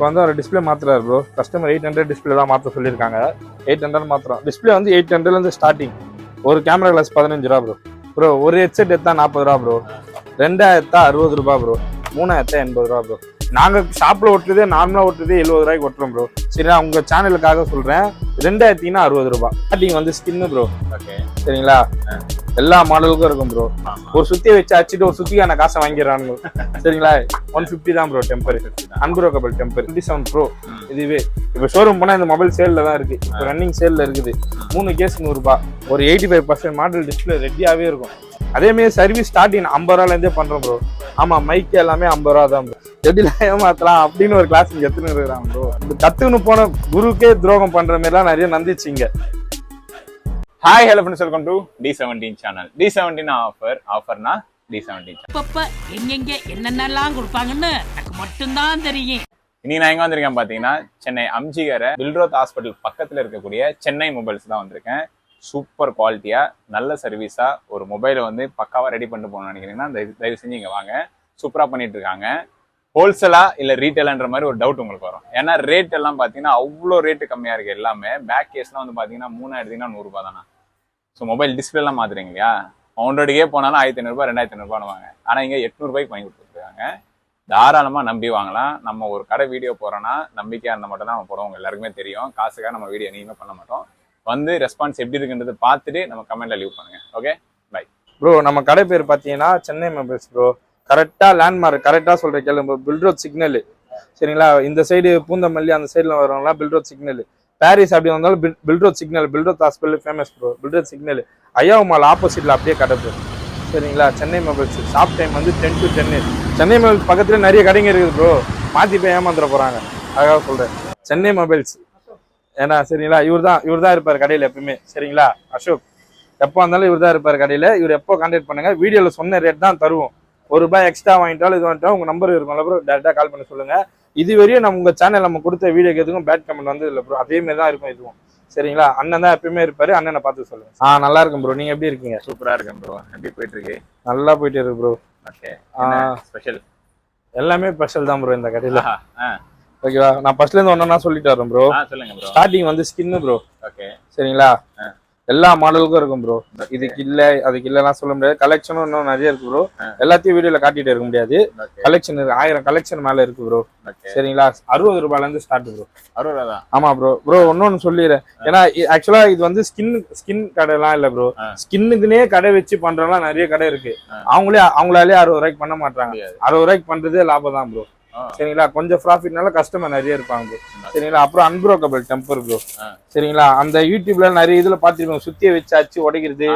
இப்போ வந்து ஒரு display மாத்துறாரு bro customer eight hundred display தான் மாற்ற சொல்லியிருக்காங்க. எயிட் ஹண்ட்ரட் மாத்திரம் டிஸ்பிளே வந்து எயிட் ஹண்ட்ரட்லேருந்து ஸ்டார்டிங் ஒரு கேமரா கிளாஸ் பதினஞ்சு ரூபா ப்ரோ ப்ரோ ஒரு ஹெட்செட் எடுத்தா நாற்பது ரூபா ப்ரோ ரெண்டாயிரத்தா அறுபது ரூபா ப்ரோ மூணாயிரத்தா எண்பது ரூபா ப்ரோ நாங்கள் ஷாப்பில் ஓட்டுறதே நார்மலாக ஓட்டுறதே எழுபது ரூபாய்க்கு ஓட்டுறோம் ப்ரோ சரிங்களா உங்கள் சேனலுக்காக சொல்கிறேன் ரெண்டாயிரத்தினா அறுபது ரூபா ஸ்டார்டிங் வந்து ஸ்கின்னு ப்ரோ ஓகே சரிங்களா? எல்லா மாடலுக்கும் இருக்கும் ப்ரோ ஒரு சுத்தியை வச்சு அடிச்சுட்டு ஒரு சுத்திக்கான காசை வாங்கிடுறானுங்க. சரிங்களா? ஒன் ஃபிஃப்டி தான் bro temper unbreakable temper twenty seven bro இதுவே. இப்போ ஷோரூம் போனால் இந்த மொபைல் சேலில் தான் இருக்கு. இப்போ ரன்னிங் சேலில் இருக்குது. மூணு கேஸ் நூறுரூபா ஒரு eighty five percent model display ரெடியாகவே இருக்கும். அதேமாரி சர்வீஸ் ஸ்டார்டிங் ஐம்பது ரூபாலேருந்தே பண்ணுறோம் ப்ரோ ஆமாம் மைக் எல்லாமே ஐம்பது ரூபா தான் எப்படிலாம் ஏமாத்தலாம் அப்படின்னு ஒரு கிளாஸ் இங்கே எத்தனை இருக்கிறாங்க ப்ரோ கற்றுக்கணும் போன குருக்கே துரோகம் பண்ணுற மாதிரிலாம் நிறைய நந்திச்சிங்க hi hello friends welcome to T seventeen channel T seventeen offer ஆஃபர்னா T seventeen அப்பப்ப எங்கெங்க என்னென்னலாம் கொடுப்பாங்கன்னு எனக்கு மட்டும்தான் தெரியும். இன்னைக்கு நான் எங்க வந்திருக்கேன் பாத்தீங்கன்னா சென்னை அம்ஜிகர பில்ரோத் ஹாஸ்பிட்டல் பக்கத்துல இருக்கக்கூடிய சென்னை மொபைல்ஸ் தான் வந்திருக்கேன். சூப்பர் குவாலிட்டியாக நல்ல சர்வீஸாக ஒரு மொபைலை வந்து பக்காவாக ரெடி பண்ணிட்டு போகணும்னு நினைக்கிறீங்கன்னா தயவு- தயவு செஞ்சு இங்கே வாங்க. சூப்பராக பண்ணிட்டு இருக்காங்க. ஹோல்சேலா இல்லை ரீட்டைலான்ற மாதிரி ஒரு டவுட் உங்களுக்கு வரும். ஏன்னா ரேட் எல்லாம் பார்த்தீங்கன்னா அவ்வளோ ரேட்டு கம்மியாக இருக்குது எல்லாமே. பேக் கேஸ்லாம் வந்து பார்த்தீங்கன்னா மூணாயிரத்தினா நூறுரூபா தானே? ஸோ மொபைல் டிஸ்பிளேலாம் மாத்துறீங்க இல்லையா? ஹண்ட்ரடுக்கே போனாலும் ஆயிரத்தி ஐநூறுபா ரெண்டாயிரத்தி ஐநூறுபான்னு வாங்க ஆனால் இங்கே எட்நூறுபாய்க்கு வாங்கி கொடுத்துருக்காங்க தாராளமாக நம்பி வாங்கலாம். நம்ம ஒரு கடை வீடியோ போகிறோன்னா நம்பிக்கையாக இருந்தால் மட்டும் தான் நம்ம போடுவோம். எல்லாருக்குமே தெரியும். காசுக்காக நம்ம வீடியோ எங்கேயுமே பண்ண மாட்டோம். வந்து ரெஸ்பான்ஸ் எப்படி இருக்குன்றது பார்த்துட்டு நம்ம கமெண்ட்ல லீவ் பண்ணுங்க. ஓகே பை ப்ரோ நம்ம கடை பேர் பார்த்தீங்கன்னா சென்னை மொபைல்ஸ் ப்ரோ கரெக்டாக லேண்ட்மார்க் கரெக்டாக சொல்கிற கேள்வி பில்ரோட் சிக்னல் சரிங்களா? இந்த சைடு பூந்தமல்லி அந்த சைடில் வரவங்களா பில்ரோட் சிக்னல் பாரிஸ் அப்படி வந்தாலும் Bill Billroth signal Billroth hospital famous bro Billroth signal Ayyavu mall ஆப்போசிட்டில் அப்படியே கடை ப்ரோ சரிங்களா? சென்னை மொபைல்ஸ் ஷாப் டைம் வந்து டென் டு டென்னு சென்னை மொபைல்ஸ் பக்கத்துலேயே நிறைய கடைங்க இருக்குது ப்ரோ மாற்றி போய் ஏமாந்துட போகிறாங்க அதாவது சொல்கிறேன் சென்னை மொபைல்ஸ் ஏன்னா சரிங்களா? இவர் தான் இவர் தான் இருப்பார் கடையில் எப்பவுமே சரிங்களா? அசோக் எப்போ வந்தாலும் இவர் தான் இருப்பார் கடையில். இவர் எப்போ கான்டாக்ட் பண்ணுங்க. வீடியோவில் சொன்ன ரேட் தான் தருவோம். ஒரு ரூபாய் எக்ஸ்ட்ரா வாங்கிட்டாலும் இது வாங்கிட்டாலும் உங்கள் நம்பர் இருக்கும்ல ப்ரோ டேரெக்டாக கால் பண்ணி சொல்லுங்க. இது வரையும் நம்ம உங்கள் சேனல் நம்ம கொடுத்த வீடியோக்கு எதுவும் பேட் கமெண்ட் வந்து இல்லை ப்ரோ அதே மாதிரி தான் இருக்கும் இதுவும். சரிங்களா? அண்ணன் தான் எப்பயுமே இருப்பாரு. அண்ணனை பார்த்து சொல்லுங்க. ஆ நல்லா இருக்கும் ப்ரோ நீங்க எப்படி இருக்கீங்க? சூப்பரா இருக்கேன் ப்ரோ எப்படி போயிட்டு இருக்கு நல்லா போயிட்டு இருக்கு ப்ரோ ஓகே. ஸ்பெஷல் எல்லாமே ஸ்பெஷல் தான் ப்ரோ இந்த கடையில். ஆ. ஓகேவா? நான் ஃபர்ஸ்ட்ல இருந்து ஒன்றா சொல்லிட்டு வரேன் ப்ரோ சொல்லுங்க ஸ்டார்டிங் வந்து ஸ்கின்னு ப்ரோ ஓகே சரிங்களா. எல்லா மாடலுக்கும் இருக்கும் ப்ரோ இதுக்கு இல்ல அதுக்கு இல்லலாம் சொல்ல முடியாது. கலெக்ஷனும் இன்னும் நிறைய இருக்கு ப்ரோ. எல்லாத்தையும் வீடியோல காட்டிட்டு இருக்க முடியாது. கலெக்ஷன் இருக்கு. ஆயிரம் கலெக்ஷன் மேல இருக்கு ப்ரோ சரிங்களா? அறுபது ரூபாயில இருந்து ஸ்டார்ட் ப்ரோ அறுபது ரூபா ஆமா ப்ரோ ப்ரோ ஒன்னொன்னு சொல்லிடுறேன். ஏன்னா ஆக்சுவலா இது வந்து ஸ்கின் ஸ்கின் கடைலாம் இல்ல ப்ரோ ஆ. ஸ்கின்னுக்குனே கடை வச்சு பண்றவங்களாம் நிறைய கடை இருக்கு. அவங்களே அவங்களாலே அறுபது ரூபாய்க்கு பண்ண மாட்டாங்க அறுபது ரூபாய்க்கு பண்றதே லாபம் தான் ப்ரோ. சரிங்களா? கொஞ்சம் ப்ராஃபிட்னால கஸ்டமர் நிறைய இருப்பாங்க. ப்ரோ சரிங்களா? அப்புறம் அன்ப்ரோக்கபிள் டெம்பர் ப்ரோ. சரிங்களா? அந்த யூடியூப்ல நிறைய இதுல பாத்துருப்போம் சுத்தியை வச்சு அச்சு உடைக்கிறது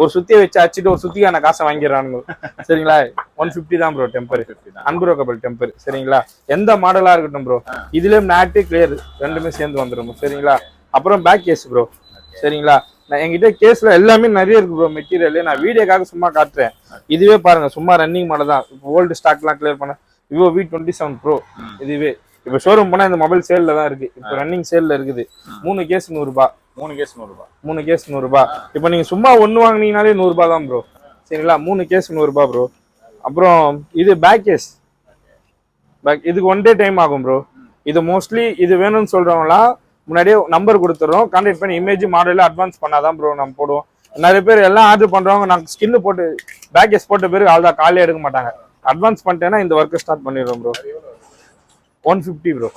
ஒரு சுத்தியை வச்சு அடிச்சுட்டு ஒரு சுத்திக்கான காசை வாங்கிடுறானுங்க. சரிங்களா? ஒன் ஃபிஃப்டி தான் ப்ரோ டெம்பர் 50 தான். அன்ப்ரோக்கபிள் டெம்பர் சரிங்களா? எந்த மாடலா இருக்கட்டும் ப்ரோ இதுலயும் நாட்டு கிளியர் ரெண்டுமே சேர்ந்து வந்துடும். சரிங்களா? அப்புறம் பேக் கேஸ் ப்ரோ சரிங்களா? நான் என்கிட்ட கேஸ்ல எல்லாமே நிறைய இருக்கு ப்ரோ மெட்டீரியல் நான் வீடியோக்காக சும்மா காட்டுறேன். இதுவே பாருங்க சும்மா ரன்னிங் மாடல் தான். ஓல்டு ஸ்டாக்லாம் கிளியர் பண்ண Vivo V twenty seven bro. இதுவே. இப்போ ஷோரூம் போனா இந்த மொபைல் சேல்ல தான் இருக்கு. இப்போ ரன்னிங் சேல்ல இருக்குது. மூணு கேஸ் நூறுரூபா மூணு கேஸ் நூறு ரூபாய். மூணு கேஸ் நூறுரூபா இப்போ நீங்க சும்மா ஒன்று வாங்குனீங்கனாலே நூறுரூபா தான் ப்ரோ சரிங்களா? மூணு கேஸ் நூறுரூபா ப்ரோ அப்புறம் இது பேக் கேஸ் பேக் இதுக்கு ஒன் டே டைம் ஆகும் ப்ரோ இது மோஸ்ட்லி இது வேணும்னு சொல்றவங்களாம் முன்னாடியே நம்பர் கொடுத்துறோம் கான்டாக்ட் பண்ணி இமேஜ் மாடலில் அட்வான்ஸ் பண்ணாதான் ப்ரோ நம்ம போடுவோம். நிறைய பேர் எல்லாம் ஆர்டர் பண்றவங்க நாங்கள் ஸ்கின்னு போட்டு பேக் கேஸ் போட்ட பிறகு அவ்வளோதான் காலையே எடுக்க மாட்டாங்க. அட்வான்ஸ் பண்ணிட்டேன்னா இந்த ஒர்க்கை ஸ்டார்ட் பண்ணிடுவோம் ப்ரோ ஒன் ஃபிஃப்டி ப்ரோ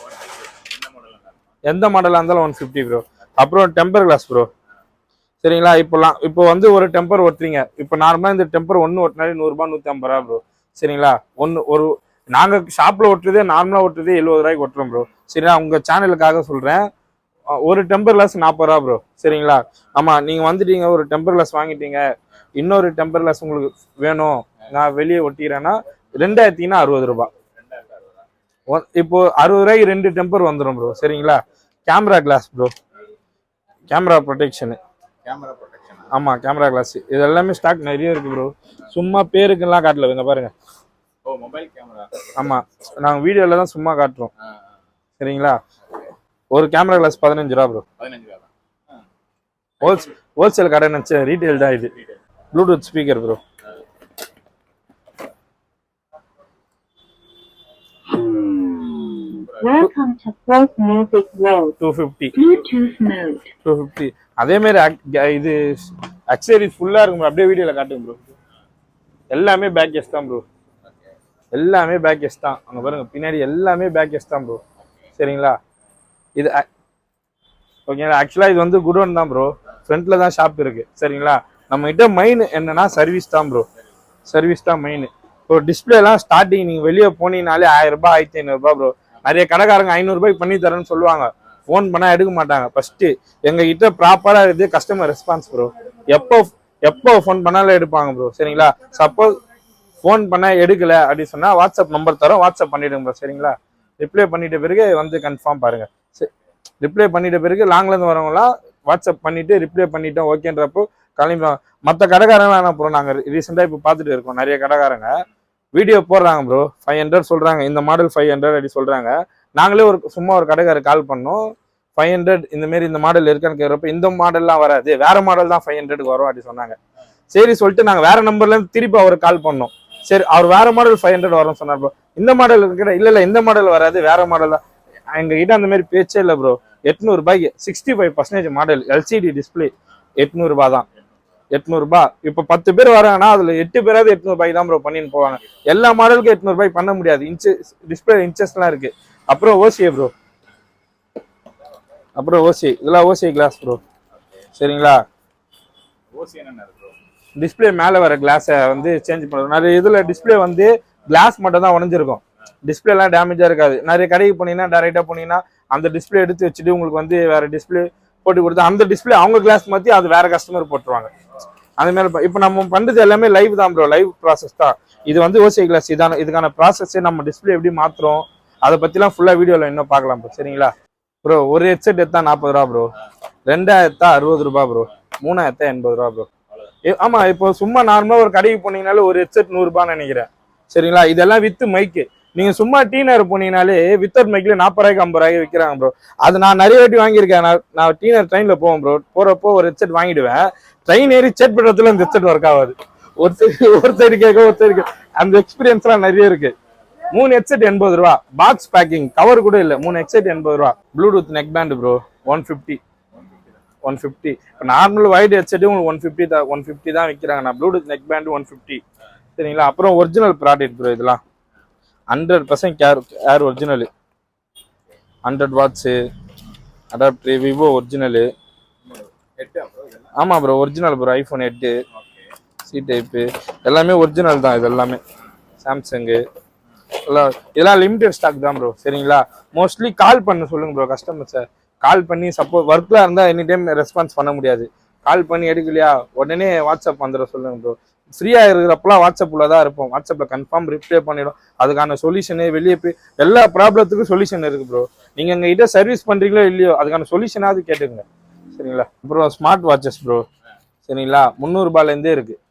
எந்த மாடலாக இருந்தாலும் ஒன் ஃபிஃப்டி ப்ரோ அப்புறம் டெம்பர் கிளாஸ் ப்ரோ சரிங்களா? இப்போலாம் இப்போ வந்து ஒரு டெம்பர் ஒட்டுறீங்க. இப்போ நார்மலாக இந்த டெம்பர் ஒன்று ஓட்டினாலே நூறுரூபா நூற்றி ஐம்பது ரூபா ப்ரோ சரிங்களா? ஒன்று ஒரு நாங்கள் ஷாப்பில் ஒட்டுறதே நார்மலாக ஒட்டுறதே எழுபது ரூபாய்க்கு ஒட்டுறோம் ப்ரோ சரிங்களா? உங்கள் சேனலுக்காக சொல்கிறேன் ஒரு டெம்பர் கிளாஸ் நாற்பது ரூபா ப்ரோ சரிங்களா? ஆமாம் நீங்கள் வந்துட்டீங்க ஒரு டெம்பர் கிளாஸ் வாங்கிட்டீங்க. இன்னொரு டெம்பர் கிளாஸ் உங்களுக்கு வேணும். நான் வெளியே ஒட்டிக்கிறேன்னா ரெண்டாயிரத்தினா அறுபது ரூபா. ஒ- இப்போ அறுபது ரூபாய்க்கு ரெண்டு டெம்பர் வந்துடும் ப்ரோ சரிங்களா? Camera glass bro camera protection camera protection ஆமா கேமரா கிளாஸ் இது எல்லாமே ஸ்டாக் நிறைய இருக்கு ப்ரோ சும்மா பேருக்கெல்லாம் காட்டல இங்க பாருங்க. ஓ மொபைல் கேமரா ஆமா. நாங்க வீடியோல தான் சும்மா காட்டுறோம். சரிங்களா? ஒரு கேமரா கிளாஸ் பதினஞ்சு ரூபா ப்ரோ பதினஞ்சு ரூபா ஹோல்ஸ் ஹோல்சேல் கடை நினச்சேன் ரீட்டைல் தான் இது. Bluetooth speaker bro Welcome to Folk Music. Two fifty Bluetooth mode. Two fifty அதே மாதிரி இது அக்சரிஸ் ஃபுல்லா இருக்கும் bro. அப்படியே வீடியோல காட்டுங்க ப்ரோ எல்லாமே பேக் கேஸ் தான் ப்ரோ எல்லாமே பேக் கேஸ் தான். அங்க பாருங்க பின்னாடி எல்லாமே பேக் கேஸ் தான் ப்ரோ சரிங்களா? இது ஓகேங்களா ஆக்சுவலா இது வந்து குடோன் தான் ப்ரோ ஃப்ரண்ட்ல தான் ஷாப் இருக்கு. சரிங்களா? நம்ம கிட்ட மெயின் என்னன்னா சர்வீஸ் தான் ப்ரோ சர்வீஸ் தான் மெயின் இப்போ டிஸ்பிளேலாம் ஸ்டார்டிங் நீங்க வெளியே போனீங்கனாலே ஆயிரம் ரூபாய் ஆயிரத்தி ஐநூறுபா ப்ரோ நிறைய கடைக்காரங்க ஐநூறுபாய்க்கு பண்ணி தரேன்னு சொல்லுவாங்க. ஃபோன் பண்ணால் எடுக்க மாட்டாங்க. ஃபஸ்ட்டு எங்ககிட்ட ப்ராப்பராக இருக்குது கஸ்டமர் ரெஸ்பான்ஸ் ப்ரோ எப்போ எப்போ ஃபோன் பண்ணாலும் எடுப்பாங்க ப்ரோ சரிங்களா? சப்போஸ் ஃபோன் பண்ணால் எடுக்கலை அப்படின்னு சொன்னால் வாட்ஸ்அப் நம்பர் தரோம் வாட்ஸ்அப் பண்ணிவிடுங்க ப்ரோ சரிங்களா? ரிப்ளை பண்ணிட்ட பிறகு வந்து கன்ஃபார்ம் பாருங்கள் சரி. ரிப்ளை பண்ணிட்ட பிறகு லாங்லேருந்து வரவங்களாம் வாட்ஸ்அப் பண்ணிவிட்டு ரிப்ளை பண்ணிட்டோம். ஓகேன்றப்போ கிளம்பி மற்ற கடைக்காரங்க என்ன ப்ரோ நாங்கள் ரீசெண்டாக இப்போ பார்த்துட்டு இருக்கோம். நிறைய கடைக்காரங்க வீடியோ போடுறாங்க ப்ரோ ஃபைவ் ஹண்ட்ரட் சொல்கிறாங்க இந்த மாடல் ஃபைவ் ஹண்ட்ரட் அப்படி சொல்கிறாங்க நாங்களே ஒரு சும்மா ஒரு கடைக்காரர் கால் பண்ணோம். ஃபைவ் ஹண்ட்ரட் இந்தமாரி இந்த மாடல் இருக்கான்னு கேட்குறப்ப இந்த மாடல்லாம் வராது. வேறு மாடல் தான் ஃபைவ் ஹண்ட்ரடுக்கு வரும் அப்படி சொன்னாங்க. சரி சொல்லிட்டு நாங்கள் வேறு நம்பர்லேருந்து திருப்பி அவருக்கு கால் பண்ணோம். சரி அவர் வேறு மாடல் ஃபைவ் ஹண்ட்ரட் வரும்னு சொன்னார் ப்ரோ இந்த மாடல் இருக்கிற இல்லை இல்லை இந்த மாடல் வராது. வேறு மாடல் தான். எங்ககிட்ட அந்த மாதிரி பேச்சே இல்லை bro எட்நூறுபாய்க்கு sixty five percentage model LCD display எட்நூறுபா தான். எட்நூறு ரூபாய் இப்போ பத்து பேர் வராங்கன்னா அதுல எட்டு பேராவது எட்நூறு ரூபாய் தான் ப்ரோ பண்ணின்னு போவாங்க. எல்லா மாடலுக்கும் எட்நூறு ரூபாய் பண்ண முடியாது. இன்ச்சஸ் டிஸ்பிளே இன்ச்சஸ்லாம் இருக்கு. அப்புறம் ஓசிஏ ப்ரோ அப்புறம் ஓசி இதெல்லாம் ஓசிஐ கிளாஸ் ப்ரோ சரிங்களா? டிஸ்பிளே மேலே வர கிளாஸை வந்து சேஞ்ச் பண்ணுறோம் நிறைய இதில் டிஸ்பிளே வந்து கிளாஸ் மட்டும் தான் உடஞ்சிருக்கும். டிஸ்பிளேலாம் டேமேஜாக இருக்காது. நிறைய கடைக்கு போனீங்கன்னா டேரெக்டாக போனீங்கன்னா அந்த டிஸ்பிளே எடுத்து வச்சுட்டு உங்களுக்கு வந்து வேற டிஸ்பிளே போட்டு கொடுத்து அந்த டிஸ்பிளே அவங்க கிளாஸ் மாற்றி அது வேற கஸ்டமர் போட்டுருவாங்க. அந்த மாதிரி இப்போ நம்ம பண்ணுறது எல்லாமே லைவ் தான் ப்ரோ லைவ் ப்ராசஸ் தான். இது வந்து ஓசிஐ கிளாஸ் இதான இதுக்கான ப்ராசஸே நம்ம டிஸ்பிளே எப்படி மாற்றுறோம் அதை பற்றிலாம் ஃபுல்லாக வீடியோவில் இன்னும் பார்க்கலாம் ப்ரோ சரிங்களா? ப்ரோ ஒரு ஹெட்செட் எடுத்தா நாற்பது ரூபா ப்ரோ ரெண்டாயிரத்தா அறுபது ரூபா ப்ரோ மூணாயிரத்தா எண்பது ரூபா ப்ரோ ஆமா இப்போ சும்மா நார்மலா ஒரு கடைக்கு போனீங்கனாலும் ஒரு ஹெட்செட் நூறுபான்னு நினைக்கிறேன். சரிங்களா? இதெல்லாம் வித்து மைக்கு நீங்க சும்மா டீனர் போனீங்கனாலே வித்தவுட் மைக்ல நாற்பது ரூபாய்க்கு ஐம்பது ரூபாய்க்கு விற்கிறாங்க ப்ரோ அது நான் நிறைய வாட்டி வாங்கியிருக்கேன். நான் நான் டீனர் ட்ரெயினில் போவேன் ப்ரோ போறப்போ ஒரு ஹெட்செட் வாங்கிடுவேன். ட்ரெயின் ஏறி செட் பண்ணுறதுல அந்த ஹெட்செட் ஒர்க் ஆகாது. ஒரு சைடு ஒரு சைடு கேட்க ஒரு சைடு அந்த எக்ஸ்பீரியன்ஸ்லாம் நிறைய இருக்கு. மூணு ஹெட்செட் எண்பது ரூபா. பாக்ஸ் பேக்கிங் கவர் கூட இல்லை. மூணு ஹெட்செட் எண்பது ரூபா. Bluetooth neckband bro one fifty one fifty இப்போ நார்மல் ஒயிட் ஹெட்செட்டும் உங்களுக்கு ஒன் ஃபிஃப்டி தான் ஒன் ஃபிஃப்டி தான் விற்கிறாங்க நான் Bluetooth neckband one fifty சரிங்களா? அப்புறம் ஒரிஜினல் ப்ராடக்ட் ப்ரோ இதெல்லாம். Hundred percent care air original hundred watts adapter Vivo original ஆமாம் ப்ரோ ஒரிஜினல் ப்ரோ ஐஃபோன் எட்டு சி டைப்பு எல்லாமே ஒரிஜினல் தான் இது எல்லாமே சாம்சங்கு எல்லாம் இதெல்லாம் லிமிடெட் ஸ்டாக் தான் ப்ரோ சரிங்களா? மோஸ்ட்லி கால் பண்ண சொல்லுங்கள் ப்ரோ கஸ்டமர்ஸை கால் பண்ணி சப்போஸ் ஒர்க்கில் இருந்தால் எனி டைம் ரெஸ்பான்ஸ் பண்ண முடியாது. கால் பண்ணி எடுக்கலையா? உடனே வாட்ஸ்அப் வந்துட சொல்லுங்க ப்ரோ ஃப்ரீயாக இருக்கிறப்பலாம் வாட்ஸ்அப்பில் தான் இருப்போம். வாட்ஸ்அப்பில் கன்ஃபார்ம் ரிப்ளை பண்ணிடும். அதுக்கான சொல்யூஷனு வெளியே போய் எல்லா ப்ராப்ளத்துக்கும் சொல்யூஷன் இருக்குது ப்ரோ நீங்கள் எங்ககிட்ட சர்வீஸ் பண்ணுறீங்களோ இல்லையோ அதுக்கான சொல்யூஷனாவது கேட்டுங்க சரிங்களா? அப்புறம் ஸ்மார்ட் வாட்சஸ் ப்ரோ சரிங்களா? முந்நூறுபாலேருந்தே இருக்குது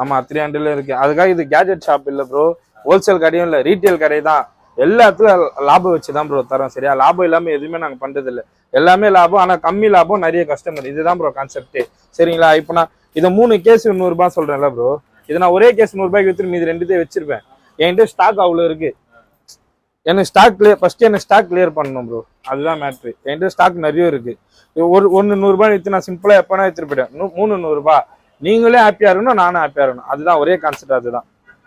ஆமாம் த்ரீ ஹண்ட்ரட்ல இருக்கு. அதுக்காக இது கேஜெட் ஷாப் இல்லை ப்ரோ ஹோல்சேல் கடையும் இல்லை ரீட்டைல் கடை தான் எல்லாத்துக்கும் லாபம் வச்சு தான் ப்ரோ தரோம் சரியா? லாபம் இல்லாமல் எதுவுமே நாங்கள் பண்ணுறது இல்லை எல்லாமே லாபம் ஆனால் கம்மி லாபம் நிறைய கஸ்டமர் இதுதான் ப்ரோ கான்செப்டே சரிங்களா? இப்போ நான் இதை மூணு கேஸ் நூறுரூபா சொல்கிறேன்ல ப்ரோ இதை நான் ஒரே கேஸ் நூறுரூபாய்க்கு வித்துட்டு மீதி ரெண்டுத்தையும் வச்சிருப்பேன். என்கிட்ட ஸ்டாக் அவ்வளோ இருக்கு. எனக்கு ஸ்டாக் கிளியர் ஃபஸ்ட்டு எனக்கு ஸ்டாக் கிளியர் பண்ணணும் ப்ரோ அதுதான் மேட்ரு என்கிட்ட ஸ்டாக் நிறைய இருக்கு. ஒரு ஒன்று நூறுரூபா விற்று நான் சிம்பிளாக எப்போனா எடுத்துட்டு போயிட்டேன் மூணு நூறுரூபா நீங்களே ஹாப்பியாக இருக்கணும் நானும் ஹாப்பியாக இருக்கணும். அதுதான் ஒரே கான்செப்ட் அதுதான்.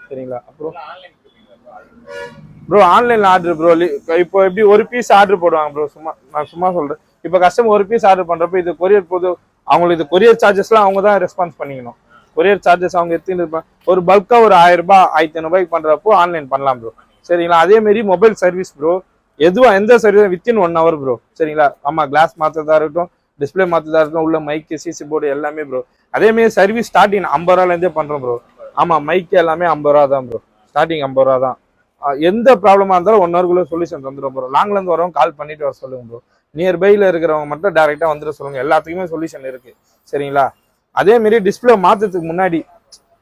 சரிங்களா? அப்புறம்? ப்ரோ ஆன்லைன்ல ஆர்டர் ப்ரோ இப்போ எப்படி ஒரு பீஸ் ஆர்டர் போடுவாங்க ப்ரோ சும்மா நான் சும்மா சொல்றேன். இப்போ கஸ்டமர் ஒரு பீஸ் ஆர்டர் பண்றப்ப இது கொரியர் போது அவங்களுக்கு இது கொரியர் சார்ஜஸ்லாம் அவங்க தான் ரெஸ்பான்ஸ் பண்ணிக்கணும். கொரியர் சார்ஜஸ் அவங்க எடுத்துன்னு இருப்பாங்க. ஒரு பல்காக ஒரு ஆயிரம் ரூபாய் ஆயிரத்தி ஐநூறுபாய்க்கு பண்றப்போ ஆன்லைன் பண்ணலாம் ப்ரோ சரிங்களா? அதேமாரி மொபைல் சர்வீஸ் ப்ரோ எதுவாக எந்த service within one hour bro சரிங்களா? ஆமா கிளாஸ் மாத்ததா இருக்கட்டும் டிஸ்பிளே மாத்ததா இருக்கட்டும் உள்ள மைக்கு சிசி போர்டு எல்லாமே ப்ரோ அதேமாரி சர்வீஸ் ஸ்டார்டிங் ஐம்பது ரூபாலேருந்தே பண்ணுறோம் பண்றோம் ப்ரோ ஆமா மைக்கு எல்லாமே ஐம்பது ரூபா தான் ப்ரோ ஸ்டார்டிங் ஐம்பது ரூபா தான். எந்த ப்ராப்ளமாக இருந்தாலும் ஒன் ஹவர்க்குள்ள சொல்யூஷன் தந்துடும் ப்ரோ லாங்லேருந்து வரவங்க கால் பண்ணிட்டு வர சொல்லுங்க ப்ரோ நியர்பைல இருக்கிறவங்க மட்டும் டேரெக்டாக வந்துட சொல்லுங்க. எல்லாத்துக்குமே சொல்யூஷன் இருக்கு. சரிங்களா? அதேமாரி டிஸ்பிளே மாற்றுறதுக்கு முன்னாடி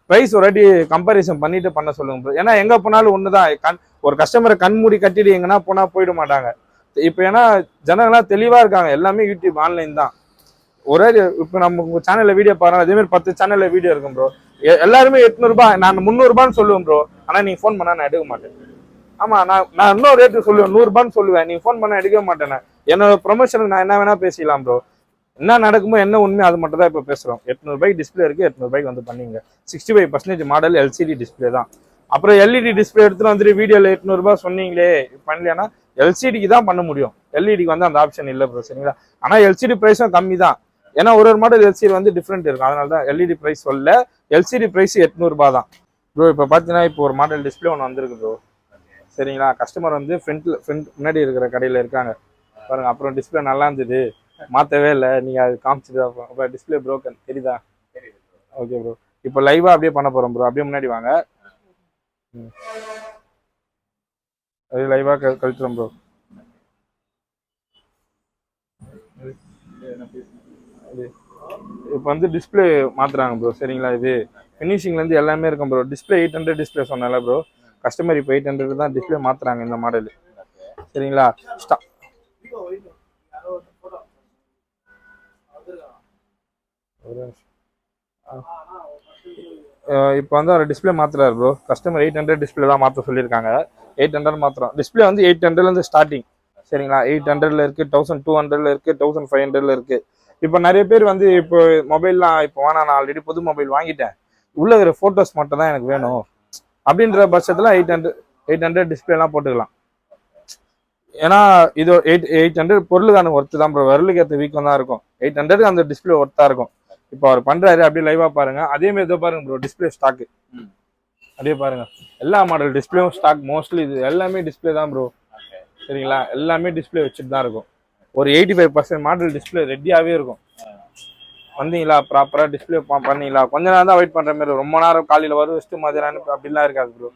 ப்ரைஸ் ஒரு வாட்டி கம்பாரிசன் பண்ணிட்டு பண்ண சொல்லுங்க ப்ரோ ஏன்னா எங்கே போனாலும் ஒன்று தான் கண் ஒரு கஸ்டமரை கண் மூடி கட்டிட்டு எங்கன்னா போனால் போயிட மாட்டாங்க. இப்போ ஏன்னா ஜனங்களாம் தெளிவாக இருக்காங்க. எல்லாமே யூடியூப் ஆன்லைன் தான். ஒரே இப்போ நம்ம உங்கள் சேனலில் வீடியோ பாருங்க. அதேமாதிரி பத்து சேனலில் வீடியோ இருக்கும் ப்ரோ எல்லாருமே எட்நூறுபா நான் முந்நூறுபான்னு சொல்லுவேன் ப்ரோ ஆனால் நீங்கள் ஃபோன் பண்ணால் நான் எடுக்க மாட்டேன். ஆமா நான் நான் இன்னும் ரேட்டு சொல்லுவேன். நூறுபான்னு சொல்லுவேன். நீ ஃபோன் பண்ண எடுக்க மாட்டேனே என்னோட ப்ரொமோஷனுக்கு நான் என்ன வேணா பேசிக்கலாம் ப்ரோ என்ன நடக்குமோ என்ன உண்மை அது மட்டும் தான் இப்போ பேசுறோம். எட்நூறுபாய்க்கு டிஸ்பிளே இருக்குது எட்நூறுபாய்க்கு வந்து பண்ணிங்க. Sixty five percentage model LCD display தான். அப்புறம் எல்இடி டிஸ்பிளே எடுத்துகிட்டு வந்துட்டு வீடியோவில் எட்நூறுபா சொன்னீங்களே பண்ணலையானா எல்சிடிக்கு தான் பண்ண முடியும். எல்இடிக்கு வந்து அந்த ஆப்ஷன் இல்லை ப்ரோ சரிங்களா? ஆனால் எல்சிடி ப்ரைஸும் கம்மி தான். ஏன்னா ஒரு ஒரு மாடல் எல்சிடி வந்து டிஃப்ரெண்ட் இருக்கும். அதனால தான் எல்இடி ப்ரைஸ் சொல்ல எல்சிடி ப்ரைஸ் எட்நூறுபா தான். ப்ரோ இப்போ பார்த்தீங்கன்னா இப்போ ஒரு மாடல் டிஸ்பிளே ஒன்று வந்திருக்கு ப்ரோ சரிங்களா? கஸ்டமர் வந்து ஃப்ரண்ட்ல ஃப்ரண்ட் முன்னாடி இருக்கிற கடையில் இருக்காங்க. பாருங்க அப்புறம் டிஸ்பிளே நல்லா இருந்தது. மாற்றவே இல்லை. நீங்கள் அது காமிச்சிட்டு அப்போ டிஸ்பிளே ப்ரோக்கன் தெரியுதா? ஓகே ப்ரோ இப்போ லைவாக அப்படியே பண்ண போகிறோம் ப்ரோ அப்படியே முன்னாடி வாங்க. ம். அது லைவாக கழிச்சிடும் ப்ரோ இப்போ வந்து டிஸ்பிளே மாற்றுறாங்க ப்ரோ சரிங்களா இது? ஃபினிஷிங்லேருந்து எல்லாமே இருக்கும் bro display eight hundred display சொன்னால ப்ரோ கஸ்டமர் இப்போ எயிட் ஹண்ட்ரட் தான் டிஸ்பிளே மாத்துறாங்க இந்த மாடல் சரிங்களா? ஸ்டா ஆ. இப்போ வந்து அவர் display மாத்துறாரு bro customer eight hundred display தான் மாற்ற சொல்லியிருக்காங்க. எயிட் ஹண்ட்ரட் மாத்திரம் டிஸ்பிளே வந்து எயிட் ஹண்ட்ரட்லேருந்து ஸ்டார்டிங் சரிங்களா? எயிட் ஹண்ட்ரட்ல இருக்கு தௌசண்ட் டூ ஹண்ட்ரட்ல இருக்கு தௌசண்ட் ஃபைவ் ஹண்ட்ரட்ல இருக்கு. இப்போ நிறைய பேர் வந்து இப்போ மொபைல்லாம் இப்போ வேணா நான் ஆல்ரெடி புது மொபைல் வாங்கிட்டேன். உள்ள இருக்கிற ஃபோட்டோஸ் மட்டும் தான் எனக்கு வேணும். அப்படின்ற பட்சத்தில் எயிட் ஹண்ட்ரட் எயிட் ஹண்ட்ரட் டிஸ்பிளேலாம் போட்டுக்கலாம். ஏன்னா இது எயிட் எயிட் ஹண்ட்ரட் பொருளுக்கான ஒர்த்து தான் ப்ரோ விரலுக்கு ஏற்ற வீக்கம் தான் இருக்கும். எயிட் ஹண்ட்ரட் அந்த டிஸ்பிளே ஒர்த்தா இருக்கும். இப்போ அவர் பண்றாரு அப்படியே லைவாக பாருங்க. அதே மாதிரி இதோ பாருங்க ப்ரோ டிஸ்பிளே ஸ்டாக்கு அப்படியே பாருங்க. எல்லா மாடல் டிஸ்பிளேவும் ஸ்டாக் மோஸ்ட்லி இது எல்லாமே டிஸ்பிளே தான் ப்ரோ சரிங்களா? எல்லாமே டிஸ்பிளே வச்சுட்டு தான் இருக்கும். ஒரு eighty five percent model display ரெடியாகவே இருக்கும். வந்தீங்களா? ப்ராப்பராக டிஸ்பிளே பண்ணீங்களா? கொஞ்ச நேரம் தான் வெயிட் பண்ணுற மாதிரி ரொம்ப நேரம் காலையில் வரும் வச்சுட்டு மதியானம் அப்படிலாம் இருக்காது ப்ரோ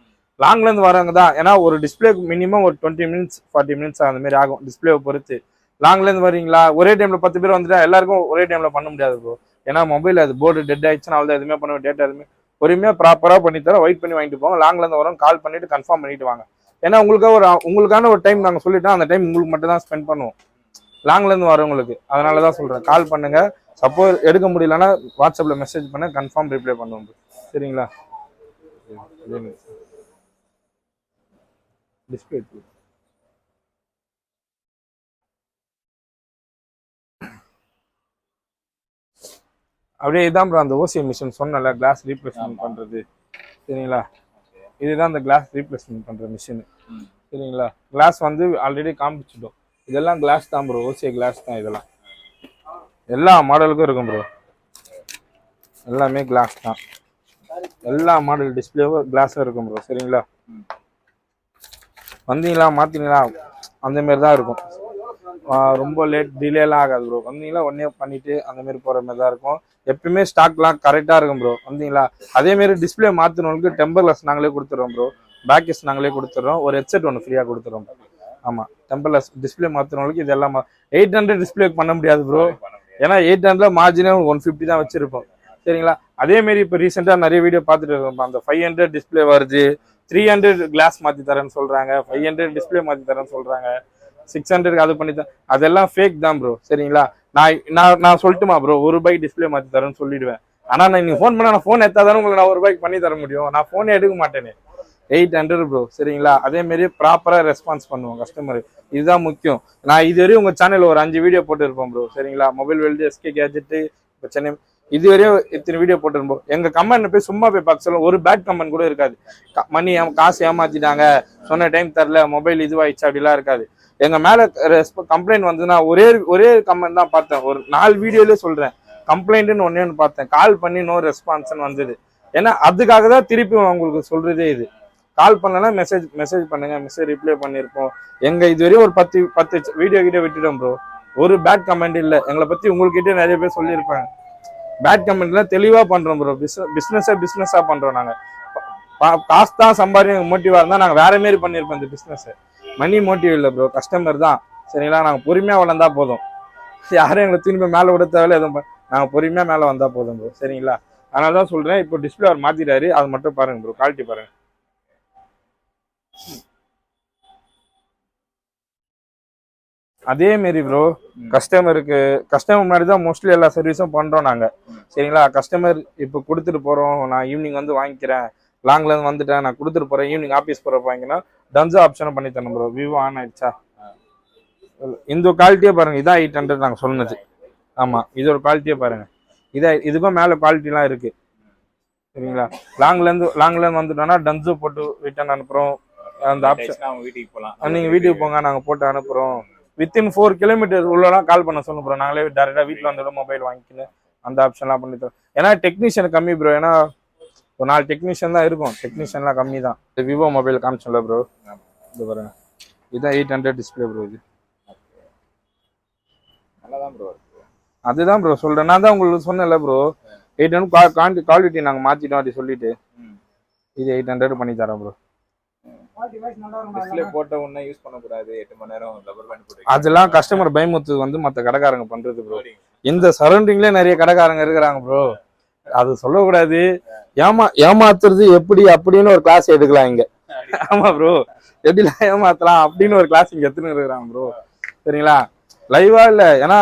லாங்லேருந்து வரவங்க தான். ஏன்னா ஒரு டிஸ்பிளேக்கு மினிமம் ஒரு டுவெண்ட்டி மினிட்ஸ் ஃபார்ட்டி மினிட்ஸ் அந்த மாதிரி ஆகும் டிஸ்பிளேவை பொறுத்து. லாங்லேருந்து வரீங்களா ஒரே டைமில் பத்து பேர் வந்துட்டா எல்லாருக்கும் ஒரே டைமில் பண்ண முடியாது ப்ரோ ஏன்னா மொபைல் அது போர்டு டெட் ஆயிடுச்சுன்னா அவ்வளோ எதுவுமே பண்ண டேட்டா எதுவுமே. பொறுமையாக ப்ராப்பராக பண்ணி வெயிட் பண்ணி வாங்கிட்டு போங்க. லாங்லேருந்து வரோம் கால் பண்ணிட்டு கன்ஃபார்ம் பண்ணிட்டு வாங்க. ஏன்னா உங்களுக்காக ஒரு உங்களுக்கான ஒரு டைம் நாங்கள் சொல்லிட்டோம். அந்த டைம் உங்களுக்கு மட்டும் தான் ஸ்பெண்ட் பண்ணுவோம். லாங்லேருந்து வரவங்களுக்கு அதனால தான் சொல்கிறேன் கால் பண்ணுங்கள் சப்போஸ் எடுக்க முடியலன்னா வாட்ஸ்அப்பில் மெசேஜ் பண்ண கன்ஃபார்ம் ரிப்ளை பண்ணுவோம் சரிங்களா? டிஸ்பிளே அப்படியே இதான் ப்ரோ அந்த ஓசிஎம் மிஷின் சொன்னல கிளாஸ் ரீப்ளேஸ்மெண்ட் பண்றது. சரிங்களா? இதுதான் அந்த கிளாஸ் ரீப்ளேஸ்மெண்ட் பண்ற மிஷின். சரிங்களா? கிளாஸ் வந்து ஆல்ரெடி காமிச்சிட்டோம். இதெல்லாம் கிளாஸ் தான் ப்ரோ ஓசிய கிளாஸ் தான் இதெல்லாம். எல்லா மாடலுக்கும் இருக்கும் ப்ரோ எல்லாமே கிளாஸ் தான். எல்லா மாடல் டிஸ்பிளேவும் கிளாஸும் இருக்கும் ப்ரோ சரிங்களா? வந்தீங்களா மாத்தீங்களா? அந்த மாதிரி தான் இருக்கும். ரொம்ப லேட் டிலேலாம் ஆகாது ப்ரோ வந்தீங்களா ஒன்னே பண்ணிட்டு அந்த மாதிரி போற மாதிரி தான் இருக்கும். எப்பயுமே ஸ்டாக்லாம் கரெக்டாக இருக்கும் ப்ரோ வந்தீங்களா? அதே மாதிரி டிஸ்பிளே மாற்றினவங்களுக்கு கிளாஸ் நாங்களே கொடுத்துறோம் ப்ரோ பேக்கஸ் நாங்களே கொடுத்துறோம். ஒரு ஹெட்செட் ஒன்று ஃப்ரீயாக கொடுத்துறோம். ஆமாம் கிளாஸ் டிஸ்பிளே மாற்றினவங்களுக்கு இதெல்லாம் எயிட் ஹண்ட்ரட் டிஸ்பிளே பண்ண முடியாது ப்ரோ ஏன்னா எயிட் ஹண்ட்ரட் மார்ஜினே ஒன் ஃபிஃப்டி தான் வச்சிருப்போம். சரிங்களா? அதே மாதிரி இப்போ ரீசெண்டாக நிறைய வீடியோ பார்த்துட்டு இருக்கோம். அந்த ஃபைவ் ஹண்ட்ரட் டிஸ்பிளே வருது. த்ரீ ஹண்ட்ரட் கிளாஸ் மாற்றி தரேன்னு சொல்கிறாங்க ஃபைவ் ஹண்ட்ரட் டிஸ்பிளே மாற்றி தரேன்னு சொல்கிறாங்க சிக்ஸ் ஹண்ட்ரட் அது பண்ணி தான் அதெல்லாம் ஃபேக் தான் ப்ரோ சரிங்களா? நான் நான் நான் சொல்லட்டுமா ப்ரோ ஒரு ரூபாய்க்கு டிஸ்பிளே மாற்றி தரேன்னு சொல்லிடுவேன். ஆனால் நான் நீங்கள் ஃபோன் பண்ணால் நான் ஃபோன் எடுத்தா தானே உங்களுக்கு நான் ஒரு ரூபாய்க்கு பண்ணி தர முடியும். நான் ஃபோனே எடுக்க மாட்டேனே. எயிட் ஹண்ட்ரட் ப்ரோ சரிங்களா? அதே மாதிரி ப்ராப்பராக ரெஸ்பான்ஸ் பண்ணுவோம் கஸ்டமர் இதுதான் முக்கியம். நான் இதுவரையும் உங்கள் சேனலில் ஒரு அஞ்சு வீடியோ போட்டுருப்போம் ப்ரோ சரிங்களா? மொபைல் வெல்டு எஸ்கே கேஜெட்டு இப்போ சென்னை இதுவரையும் இத்தனை வீடியோ போட்டிருப்போம் எங்கள் கமெண்ட் போய் சும்மா போய் பார்க்க சொல்லுவோம் ஒரு பேட் கமெண்ட் கூட இருக்காது. க- மணி காசு ஏமாத்திட்டாங்க. சொன்ன டைம் தரல மொபைல் இதுவாகிடுச்சு அப்படிலாம் இருக்காது. எங்கள் மேலே கம்ப்ளைண்ட் வந்ததுன்னா ஒரே ஒரே கமெண்ட் தான் பார்த்தேன். ஒரு நாலு வீடியோலயே சொல்கிறேன் கம்ப்ளைண்ட்டுன்னு ஒன்றே ஒன்று பார்த்தேன். கால் பண்ணி நோ ரெஸ்பான்ஸ்னு வந்தது. ஏன்னா அதுக்காக தான் திருப்பி உங்களுக்கு சொல்கிறதே இது. கால் பண்ணலன்னா மெசேஜ் மெசேஜ் பண்ணுங்க மெசேஜ் ரிப்ளை பண்ணியிருப்போம் எங்க இதுவரையும் ஒரு பத்து பத்து வீடியோ கிட்ட விட்டுட்டோம் ப்ரோ ஒரு பேட் கமெண்ட் இல்லை. எங்களை பத்தி உங்கள்கிட்ட நிறைய பேர் சொல்லியிருப்பாங்க. பேட் கமெண்ட்லாம் தெளிவா பண்றோம் ப்ரோ பிஸ்னஸை பிஸ்னஸாக பண்றோம் நாங்க. பா- காசு தான் சம்பாதி மோட்டிவா இருந்தா நாங்க வேற மாரி பண்ணிருப்போம் இந்த பிசினஸ் மணி மோட்டிவ் இல்லை ப்ரோ கஸ்டமர் தான். சரிங்களா? நாங்க பொறுமையா வளர்ந்தா போதும். யாரும் எங்களை திரும்பி மேல விட தேவையில்ல. எதுவும் ப- நாங்க பொறுமையா மேல வந்தா போதும் ப்ரோ சரிங்களா? அதனால தான் சொல்றேன். இப்போ டிஸ்பிளே அவர் மாத்திட்டாரு. அது மட்டும் பாருங்க ப்ரோ குவாலிட்டி பாருங்க. அதே மாரி ப்ரோ. கஸ்டமருக்கு கஸ்டமர் மாதிரி தான் மோஸ்ட்லி எல்லா சர்வீஸும் பண்றோம் நாங்க. சரிங்களா? கஸ்டமர் இப்போ கொடுத்துட்டு போறோம் நான் ஈவினிங் வந்து வாங்கிக்கிறேன். லாங்ல இருந்து வந்துட்டேன் நான் கொடுத்துட்டு போறேன் ஈவினிங் ஆஃபீஸ் போறப்ப வாங்கினா டன்சோ ஆப்ஷனும் பண்ணி தரணும் ப்ரோ விவோ ஆன் ஆயிடுச்சா? இந்த குவாலிட்டியே பாருங்க. இதான் எயிட் ஹண்ட்ரட் நாங்கள் சொன்னது. ஆமா இதோட குவாலிட்டியே பாருங்க. இதா இதுக்கும் மேல குவாலிட்டிலாம் இருக்கு. சரிங்களா? லாங்ல இருந்து லாங்ல இருந்து வந்துட்டோம்னா டன்சோ போட்டு ரிட்டர்ன் அனுப்புறோம். அந்த ஆப்ஷன் அவங்க வீட்டுக்கு போகலாம். நீங்க வீட்டுக்கு போங்க நாங்க போட்டு அனுப்புறோம். வித்தின் ஃபோர் கிலோமீட்டர் உள்ளலாம் கால் பண்ண சொல்லுங்க ப்ரோ நாங்களே டேரக்டா வீட்டில் வந்துடும் மொபைல் வாங்கிக்கின்னு அந்த ஆப்ஷன்லாம் பண்ணி தரோம். ஏன்னா டெக்னீஷியன் கம்மி ப்ரோ ஏன்னா ஒரு நாலு டெக்னீஷியன் தான் இருக்கும். டெக்னீஷியன்லாம் கம்மி தான். விவோ மொபைல் காமிச்சோம்ல ப்ரோ இது பாருங்க. இதுதான் எயிட் ஹண்ட்ரட் டிஸ்பிளே ப்ரோ இது. நல்லா தான் ப்ரோ அதுதான் ப்ரோ சொல்றேன். நான் தான் உங்களுக்கு சொன்னேன்ல ப்ரோ எயிட் ஹண்ட்ரட் குவாலிட்டி நாங்கள் மாற்றிட்டோம் அப்படி சொல்லிட்டு. இது எயிட் ஹண்ட்ரட் பண்ணி தரோம் ப்ரோ டிஸ்பிளே போட்ட உடனே யூஸ் பண்ணக்கூடாது. எட்டு மணி நேரம் ரப்பர் பேண்ட் போட்டு அதெல்லாம் கஸ்டமர் பயமுத்து வந்து மற்ற கடைக்காரங்க பண்றது ப்ரோ இந்த சரௌண்டிங்லேயே நிறைய கடைக்காரங்க இருக்கிறாங்க ப்ரோ அது சொல்லக்கூடாது. ஏமா ஏமாத்துறது எப்படி அப்படின்னு ஒரு கிளாஸ் எடுக்கலாம் இங்க. ஆமா ப்ரோ எப்படிலாம் ஏமாத்தலாம் அப்படின்னு ஒரு கிளாஸ் இங்க எடுத்துன்னு இருக்கிறாங்க ப்ரோ சரிங்களா? லைவா இல்ல ஏன்னா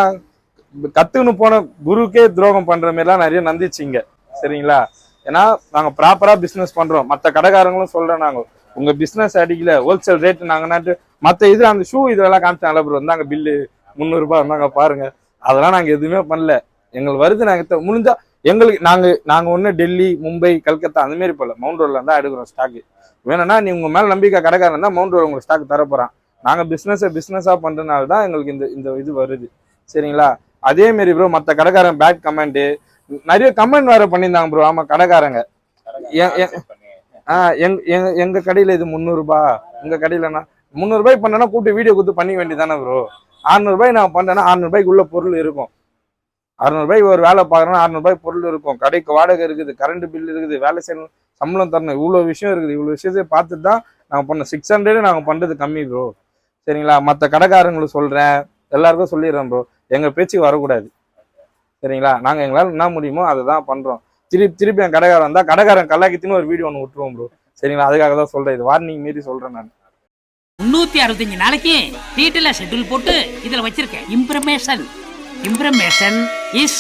கத்துன்னு போன குருக்கே துரோகம் பண்ற மாதிரிலாம் நிறைய நந்திச்சு இங்க. சரிங்களா? ஏன்னா நாங்க ப்ராப்பரா பிசினஸ் பண்றோம். மற்ற கடைக்காரங்களும் சொல்றோம் நாங்க. உங்க பிசினஸ் அடிக்கல ஹோல்சேல் ரேட் நாங்க நாட்டு மற்ற இது அந்த ஷூ இதெல்லாம் காமிச்சாங்கல்ல ப்ரோ இருந்தாங்க பில்லு முந்நூறுபா இருந்தாங்க பாருங்க. அதெல்லாம் நாங்க எதுவுமே பண்ணல. எங்களுக்கு வருது நாங்க முடிஞ்சா எங்களுக்கு நாங்க நாங்க ஒண்ணு டெல்லி மும்பை கல்கத்தா அந்த மாதிரி போல. மவுண்ட் ரோட்ல தான் எடுக்கிறோம் ஸ்டாக்கு வேணும்னா நீ உங்க மேல நம்பிக்கை கடைக்காரன் இருந்தா மவுண்ட் ரோடு உங்களுக்கு ஸ்டாக் தர போறான். நாங்க பிசினஸ் பிசினஸா பண்றதுனால தான் எங்களுக்கு இந்த இந்த இது வருது. சரிங்களா? அதே மாதிரி ப்ரோ மற்ற கடைக்காரன் பேட் கமெண்ட் நிறைய கமெண்ட் வேற பண்ணியிருந்தாங்க ப்ரோ ஆமா கடைக்காரங்க. ஏன், ஏன், ஆ எங்க எங்க எங்க கடையில இது முந்நூறுபா உங்க கடையிலண்ணா முந்நூறுபாய் பண்ணனா கூப்பிட்டு வீடியோ கொடுத்து பண்ணி வேண்டியதானே ப்ரோ அறுநூறுபாய் நான் பண்ணேன்னா அறுநூறுபாய்க்கு உள்ள பொருள் இருக்கும். அறுநூறுபாய்க்கு ஒரு வேலை பார்க்குறேன்னா அறுநூறுபாய் பொருள் இருக்கும். கடைக்கு வாடகை இருக்குது கரண்ட் பில் இருக்குது வேலை செய்யணும் சம்பளம் தரணும் இவ்வளோ விஷயம் இருக்குது. இவ்வளோ விஷயத்தை பார்த்துட்டு தான் நாங்கள் பண்ணோம். சிக்ஸ் ஹண்ட்ரடு நாங்கள் பண்ணுறது கம்மி ப்ரோ சரிங்களா? மற்ற கடைக்காரங்களுக்கு சொல்கிறேன் எல்லாருக்கும் சொல்லிடுறேன் ப்ரோ எங்கள் பேச்சுக்கு வரக்கூடாது. சரிங்களா? நாங்கள் எங்களால் என்ன முடியுமோ அதை தான் பண்ணுறோம் திருப்பி திருப்பி என் கடைக்காரன் வந்தால் கடைக்காரன் கல்லாக்கித்தின்னு ஒரு வீடியோ ஒன்று விட்டுருவோம் ப்ரோ சரிங்களா? அதுக்காக தான் சொல்கிறேன் இது. வார்னிங் மீறி சொல்கிறேன் நான். முன்னூத்தி அறுபத்தஞ்சு நாளைக்கு டீட்டெயிலா ஷெட்யூல் போட்டு இதுல வச்சிருக்கேன். இம்ப்ரமேஷன் இம்ப்ரமேஷன் இஸ்